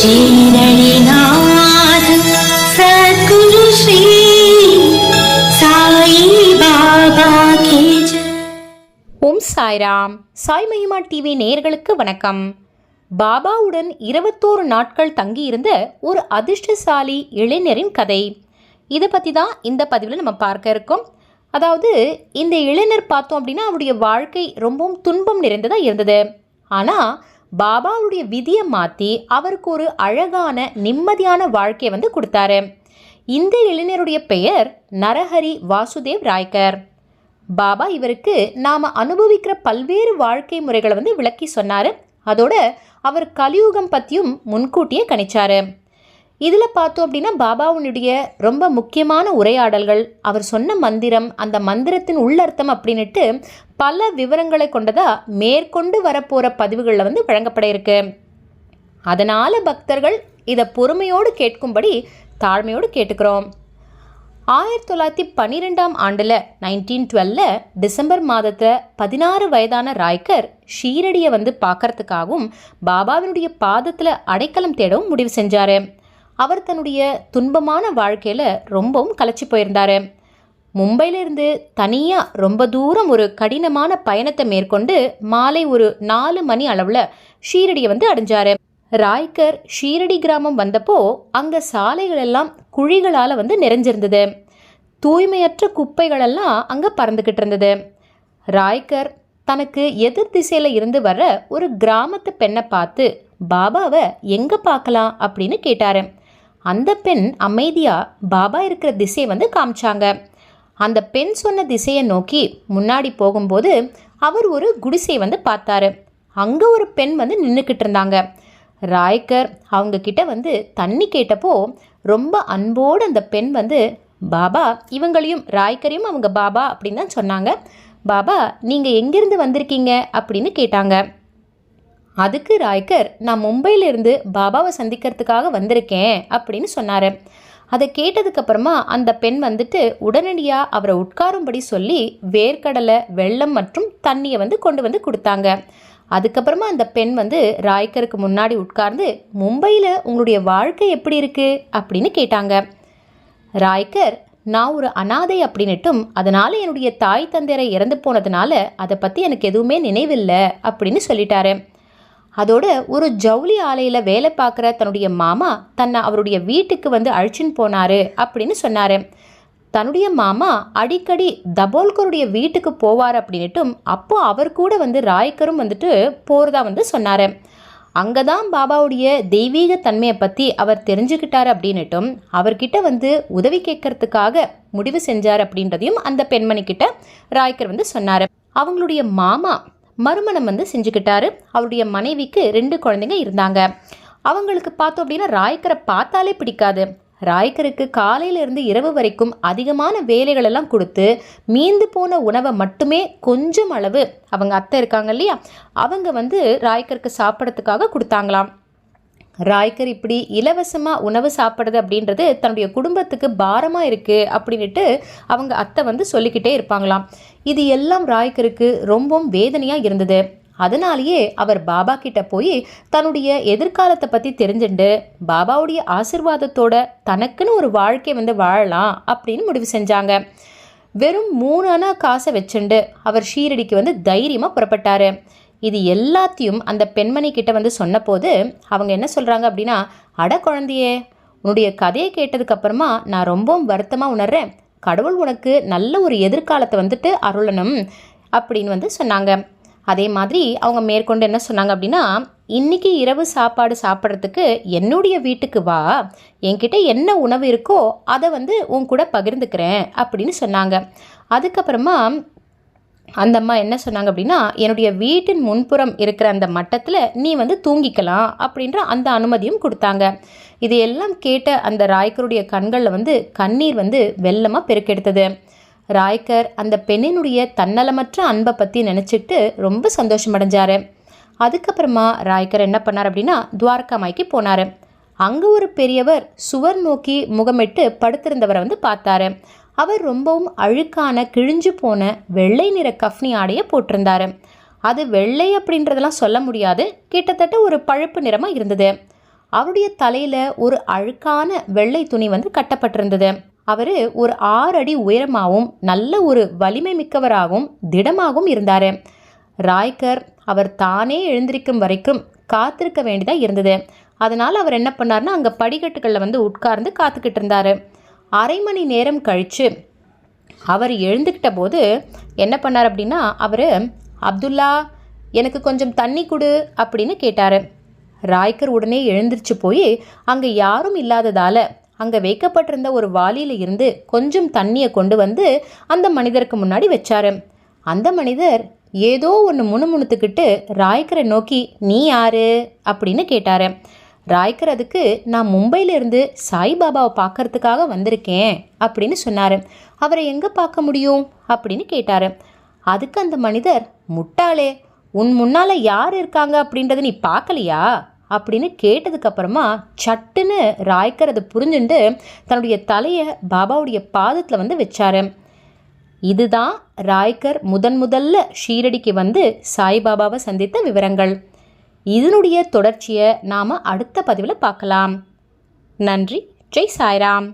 சீரடிநாத சத்குரு ஸ்ரீ ஓம் சாய்ராம். சாய் மகிமா டிவி நேர்களுக்கு வணக்கம். பாபாவுடன் இருபத்தோரு நாட்கள் தங்கியிருந்த ஒரு அதிர்ஷ்டசாலி இளைஞரின் கதை. இதை பற்றி தான் இந்த பதிவில் நம்ம பார்க்க இருக்கோம். அதாவது இந்த இளைஞர் பார்த்தோம் அப்படின்னா அவருடைய வாழ்க்கை ரொம்பவும் துன்பம் நிறைந்ததாக இருந்தது. ஆனால் பாபாவுடைய விதியை மாற்றி அவருக்கு ஒரு அழகான நிம்மதியான வாழ்க்கையை வந்து கொடுத்தாரு. இந்த இளைஞருடைய பெயர் நரஹரி வாசுதேவ் ராய்கர். பாபா இவருக்கு நாம் அனுபவிக்கிற பல்வேறு வாழ்க்கை முறைகளை வந்து விளக்கி சொன்னார். அதோட அவர் கலியுகம் பற்றியும் முன்கூட்டியே கணிச்சாரு. இதில் பார்த்தோம் அப்படின்னா பாபாவுனுடைய ரொம்ப முக்கியமான உரையாடல்கள் அவர் சொன்ன மந்திரம் அந்த மந்திரத்தின் உள்ளர்த்தம் அப்படின்னுட்டு பல விவரங்களை கொண்டதாக மேற்கொண்டு வரப்போகிற பதிவுகளில் வந்து வழங்கப்பட இருக்கு. அதனால் பக்தர்கள் இதை பொறுமையோடு கேட்கும்படி தாழ்மையோடு கேட்டுக்கிறோம். ஆயிரத்தி தொள்ளாயிரத்தி பன்னிரெண்டாம் ஆண்டில் நைன்டீன் டுவெல்ல டிசம்பர் மாதத்தில் பதினாறு வயதான ராய்கர் ஷீரடியை வந்து பார்க்கறதுக்காகவும் பாபாவினுடைய பாதத்தில் அடைக்கலம் தேடவும் முடிவு செஞ்சார். அவர் தன்னுடைய துன்பமான வாழ்க்கையில் ரொம்பவும் களைச்சி போயிருந்தார். மும்பையிலிருந்து தனியாக ரொம்ப தூரம் ஒரு கடினமான பயணத்தை மேற்கொண்டு மாலை ஒரு நாலு மணி அளவில் ஷீரடியை வந்து அடைஞ்சார். ராய்கர் ஷீரடி கிராமம் வந்தப்போ அங்கே சாலைகள் எல்லாம் குழிகளால் வந்து நிறைஞ்சிருந்தது. தூய்மையற்ற குப்பைகளெல்லாம் அங்கே பறந்துக்கிட்டு இருந்தது. ராய்கர் தனக்கு எதிர் திசையில் இருந்து வர்ற ஒரு கிராமத்து பெண்ணை பார்த்து பாபாவை எங்கே பார்க்கலாம்? அப்படின்னு கேட்டார். அந்த பெண் அமைதியாக பாபா இருக்கிற திசையை வந்து காமிச்சாங்க. அந்த பெண் சொன்ன திசையை நோக்கி முன்னாடி போகும்போது அவர் ஒரு குடிசை வந்து பார்த்தாரு. அங்கே ஒரு பெண் வந்து நின்றுக்கிட்டு இருந்தாங்க. ராய்கர் அவங்க கிட்ட வந்து தண்ணி கேட்டப்போ ரொம்ப அன்போடு அந்த பெண் வந்து பாபா இவங்களையும் ராய்கரையும் அவங்க பாபா அப்படின்னு தான் சொன்னாங்க. பாபா நீங்கள் எங்கேருந்து வந்திருக்கீங்க? அப்படின்னு கேட்டாங்க. அதுக்கு ராய்கர் நான் மும்பையிலிருந்து பாபாவை சந்திக்கிறதுக்காக வந்திருக்கேன் அப்படின்னு சொன்னார். அதை கேட்டதுக்கப்புறமா அந்த பெண் வந்துட்டு உடனடியாக அவரை உட்காரும்படி சொல்லி வேர்க்கடலை வெள்ளம் மற்றும் தண்ணியை வந்து கொண்டு வந்து கொடுத்தாங்க. அதுக்கப்புறமா அந்த பெண் வந்து ராய்கருக்கு முன்னாடி உட்கார்ந்து மும்பையில் உங்களுடைய வாழ்க்கை எப்படி இருக்குது அப்படின்னு கேட்டாங்க. ராய்கர் நான் ஒரு அனாதை அப்படின்னுட்டும் அதனால் என்னுடைய தாய் தந்தையரை இறந்து போனதுனால அதை பற்றி எனக்கு எதுவுமே நினைவில்லை அப்படின்னு சொல்லிட்டாரு. அதோடு ஒரு ஜவுளி ஆலையில் வேலை பார்க்குற தன்னுடைய மாமா தன்னை அவருடைய வீட்டுக்கு வந்து அழிச்சின்னு போனாரு அப்படின்னு சொன்னார். தன்னுடைய மாமா அடிக்கடி தபோல்கருடைய வீட்டுக்கு போவார் அப்படின்னுட்டும் அப்போது அவர் கூட வந்து ராய்க்கரும் வந்துட்டு போகிறதா வந்து சொன்னார். அங்கே தான் பாபாவுடைய தெய்வீக தன்மையை பற்றி அவர் தெரிஞ்சுக்கிட்டார் அப்படின்னுட்டும் அவர்கிட்ட வந்து உதவி கேட்கறதுக்காக முடிவு செஞ்சார் அப்படின்றதையும் அந்த பெண்மணிக்கிட்ட ராய்க்கர் வந்து சொன்னார். அவங்களுடைய மாமா மறுமணம் வந்து செஞ்சுக்கிட்டாரு. அவருடைய மனைவிக்கு ரெண்டு குழந்தைங்க இருந்தாங்க. அவங்களுக்கு பார்த்தோம் அப்படின்னா ராய்க்கரை பார்த்தாலே பிடிக்காது. ராய்க்கருக்கு காலையிலேருந்து இரவு வரைக்கும் அதிகமான வேலைகள் எல்லாம் கொடுத்து மீந்து போன உணவை மட்டுமே கொஞ்சம் அளவு அவங்க அத்தை இருக்காங்க இல்லையா? அவங்க வந்து ராய்க்கருக்கு சாப்பிட்றதுக்காக கொடுத்தாங்களாம். ராய்கர் இப்படி இலவசமாக உணவு சாப்பிட்றது அப்படின்றது தன்னுடைய குடும்பத்துக்கு பாரமாக இருக்குது அப்படின்ட்டு அவங்க அத்தை வந்து சொல்லிக்கிட்டே இருப்பாங்களாம். இது எல்லாம் ராய்க்கருக்கு ரொம்பவும் வேதனையாக இருந்தது. அதனாலேயே அவர் பாபா கிட்ட போய் தன்னுடைய எதிர்காலத்தை பற்றி தெரிஞ்சுண்டு பாபாவுடைய ஆசிர்வாதத்தோட தனக்குன்னு ஒரு வாழ்க்கை வந்து வாழலாம் அப்படின்னு முடிவு செஞ்சாங்க. வெறும் மூணு அணா காசை வச்சுண்டு அவர் ஷீரடிக்கு வந்து தைரியமாக புறப்பட்டாரு. இது எல்லாத்தையும் அந்த பெண்மணி கிட்ட வந்து சொன்னபோது அவங்க என்ன சொல்கிறாங்க அப்படின்னா அட குழந்தையே உன்னுடைய கதையை கேட்டதுக்கப்புறமா நான் ரொம்பவும் வருத்தமாக உணர்றேன். கடவுள் உனக்கு நல்ல ஒரு எதிர்காலத்தை வந்துட்டு அருளணும் அப்படின்னு வந்து சொன்னாங்க. அதே மாதிரி அவங்க மேற்கொண்டு என்ன சொன்னாங்க அப்படின்னா இன்னைக்கு இரவு சாப்பாடு சாப்பிட்றதுக்கு என்னுடைய வீட்டுக்கு வா. என்கிட்ட என்ன உணவு இருக்கோ அதை வந்து உன் கூட பகிர்ந்துக்கிறேன் அப்படின்னு சொன்னாங்க. அதுக்கப்புறமா அந்த அம்மா என்ன சொன்னாங்க அப்படின்னா என்னுடைய வீட்டின் முன்புறம் இருக்கிற அந்த மட்டத்தில் நீ வந்து தூங்கிக்கலாம் அப்படின்ற அந்த அனுமதியும் கொடுத்தாங்க. இது எல்லாம் கேட்ட அந்த ராய்க்கருடைய கண்களில் வந்து கண்ணீர் வந்து வெள்ளமாக பெருக்கெடுத்தது. ராய்க்கர் அந்த பெண்ணினுடைய தன்னலமற்ற அன்பை பற்றி நினச்சிட்டு ரொம்ப சந்தோஷமடைஞ்சார் அதுக்கப்புறமா ராய்க்கர் என்ன பண்ணார் அப்படின்னா துவாரகாமாய்க்கு போனார். அங்கே ஒரு பெரியவர் சுவர் நோக்கி முகமிட்டு படுத்திருந்தவரை வந்து பார்த்தாரு. அவர் ரொம்பவும் அழுக்கான கிழிஞ்சு போன வெள்ளை நிற கஃப்னி ஆடையை போட்டிருந்தாரு. அது வெள்ளை அப்படின்றதெல்லாம் சொல்ல முடியாது. கிட்டத்தட்ட ஒரு பழுப்பு நிறமாக இருந்தது. அவருடைய தலையில் ஒரு அழுக்கான வெள்ளை துணி வந்து கட்டப்பட்டிருந்தது. அவர் ஒரு ஆறு அடி உயரமாகவும் நல்ல ஒரு வலிமை மிக்கவராகவும் திடமாகவும் இருந்தார். ராய்கர் அவர் தானே எழுந்திருக்கும் வரைக்கும் காத்திருக்க வேண்டியதாக இருந்தது. அதனால் அவர் என்ன பண்ணார்னா அங்கே படிக்கட்டுகளில் வந்து உட்கார்ந்து காத்துக்கிட்டு இருந்தார். அரை மணி நேரம் கழித்து அவர் எழுந்துக்கிட்ட போது என்ன பண்ணார் அப்படின்னா அவர் அப்துல்லா எனக்கு கொஞ்சம் தண்ணி கொடு அப்படின்னு கேட்டார். ராய்கர் உடனே எழுந்திருச்சு போய் அங்கே யாரும் இல்லாததால் அங்கே வைக்கப்பட்டிருந்த ஒரு வாளியில் இருந்து கொஞ்சம் தண்ணியை கொண்டு வந்து அந்த மனிதருக்கு முன்னாடி வச்சார். அந்த மனிதர் ஏதோ ஒன்று முணுமுணுத்துக்கிட்டு ராய்கரை நோக்கி நீ யாரு? அப்படின்னு கேட்டார். ராய்கர் அதுக்கு நான் மும்பையிலிருந்து சாய்பாபாவை பார்க்கறதுக்காக வந்திருக்கேன் அப்படின்னு சொன்னார். அவரை எங்கே பார்க்க முடியும்? அப்படின்னு கேட்டார். அதுக்கு அந்த மனிதர் முட்டாளே உன் முன்னால் யார் இருக்காங்க அப்படின்றத நீ பார்க்கலையா? அப்படின்னு கேட்டதுக்கப்புறமா சட்டுன்னு ராய்கர் அதை புரிஞ்சுண்டு தன்னுடைய தலையை பாபாவுடைய பாதத்தில் வந்து வச்சாரு. இதுதான் ராய்கர் முதன் முதல்ல ஷீரடிக்கு வந்து சாய்பாபாவை சந்தித்த விவரங்கள். இதனுடைய தொடர்ச்சியை நாம் அடுத்த பதிவில் பார்க்கலாம். நன்றி. ஜெய் சாய்ராம்.